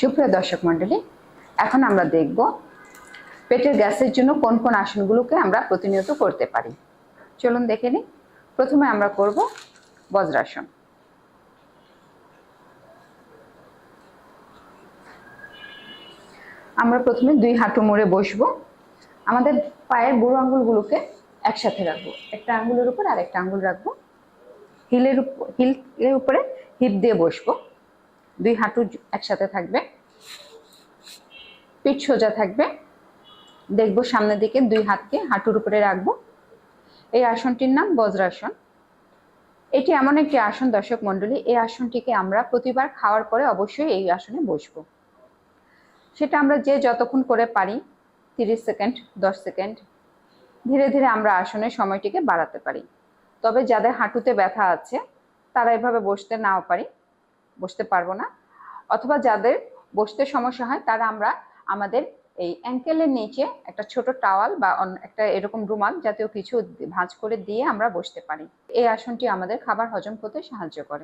সুপ্রিয় দর্শক মণ্ডলী, এখন আমরা দেখব পেটের গ্যাসের জন্য কোন কোন আসনগুলোকে আমরা প্রতিনিয়ত করতে পারি। চলুন দেখে নিই। প্রথমে আমরা করব বজ্রাসন। আমরা প্রথমে দুই হাঁটু মুড়ে বসবো। আমাদের পায়ের বুড়ো আঙ্গুলগুলোকে একসাথে রাখব। একটা আঙ্গুলের উপর আর একটা আঙ্গুল রাখব। হিলের উপর হিলের উপরে হিপ দিয়ে বসবো। দুই হাঁটু একসাথে থাকবে। পিঠ সোজা থাকবে। দেখব সামনের দিকে দুই হাতকে হাঁটুর উপরে রাখব। এই আসনটির নাম বজ্রাসন। এটি এমন একটি আসন, দর্শক মণ্ডলী। এই আসনটিকে আমরা প্রতিবার খাওয়ার পরে অবশ্যই এই আসনে বসবো। সেটা আমরা যে যতক্ষণ করে পারি, তিরিশ সেকেন্ড, দশ সেকেন্ড, ধীরে ধীরে আমরা আসনের সময়টিকে বাড়াতে পারি। তবে যাদের হাঁটুতে ব্যথা আছে, তারা এভাবে বসতে নাও পারি। বসতে পারব না। অথবা যাদের বসতে সমস্যা হয়, তারা আমরা আমাদের এই অ্যাঙ্কেলের নিচে একটা ছোট টাওয়াল বা একটা এরকম রুমাল জাতীয় কিছু ভাঁজ করে দিয়ে আমরা বসতে পারি। এই আসনটি আমাদের খাবার হজম করতে সাহায্য করে।